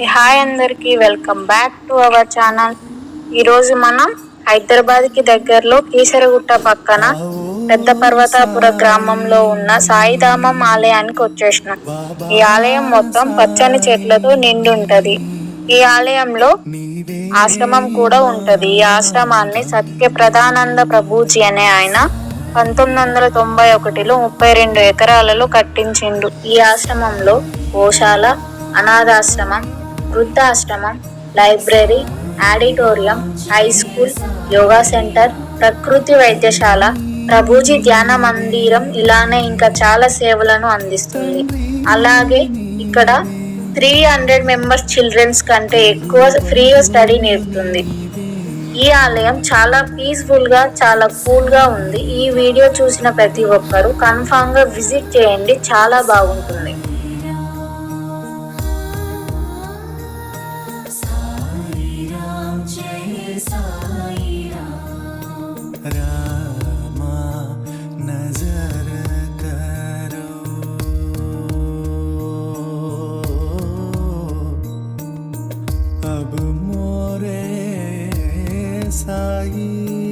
Hi అందరికి welcome back to our channel. ఈరోజు మనం హైదరాబాద్కి దగ్గరలో కీసరగుట్ట పక్కన పెద్ద పర్వతాపుర గ్రామంలో ఉన్న సాయిధామం ఆలయానికి వచ్చేసినాం. ఈ ఆలయం మొత్తం పచ్చని చెట్లతో నిండి ఉంటది. ఈ ఆలయంలో ఆశ్రమం కూడా ఉంటది. ఈ ఆశ్రమాన్ని సత్య ప్రధానంద ప్రభుజీ అనే ఆయన పంతొమ్మిది వందల తొంభై ఒకటిలో ముప్పై రెండు ఎకరాలలో కట్టించిండు. ఈ ఆశ్రమంలో గోశాల అనాథాశ్రమం వృద్ధాశ్రమం library auditorium high school yoga centre ప్రకృతి వైద్యశాల ప్రభుజీ ధ్యాన మందిరం ఇలానే ఇంకా చాలా సేవలను అందిస్తుంది. అలాగే ఇక్కడ త్రీ హండ్రెడ్ మెంబర్స్ చిల్డ్రన్స్ కంటే ఎక్కువ ఫ్రీగా స్టడీ నేర్పుతుంది. ఈ ఆలయం చాలా పీస్ఫుల్గా చాలా కూల్గా ఉంది. ఈ వీడియో చూసిన ప్రతి ఒక్కరూ కన్ఫామ్గా విజిట్ చేయండి. చాలా బాగుంటుంది. சாயி.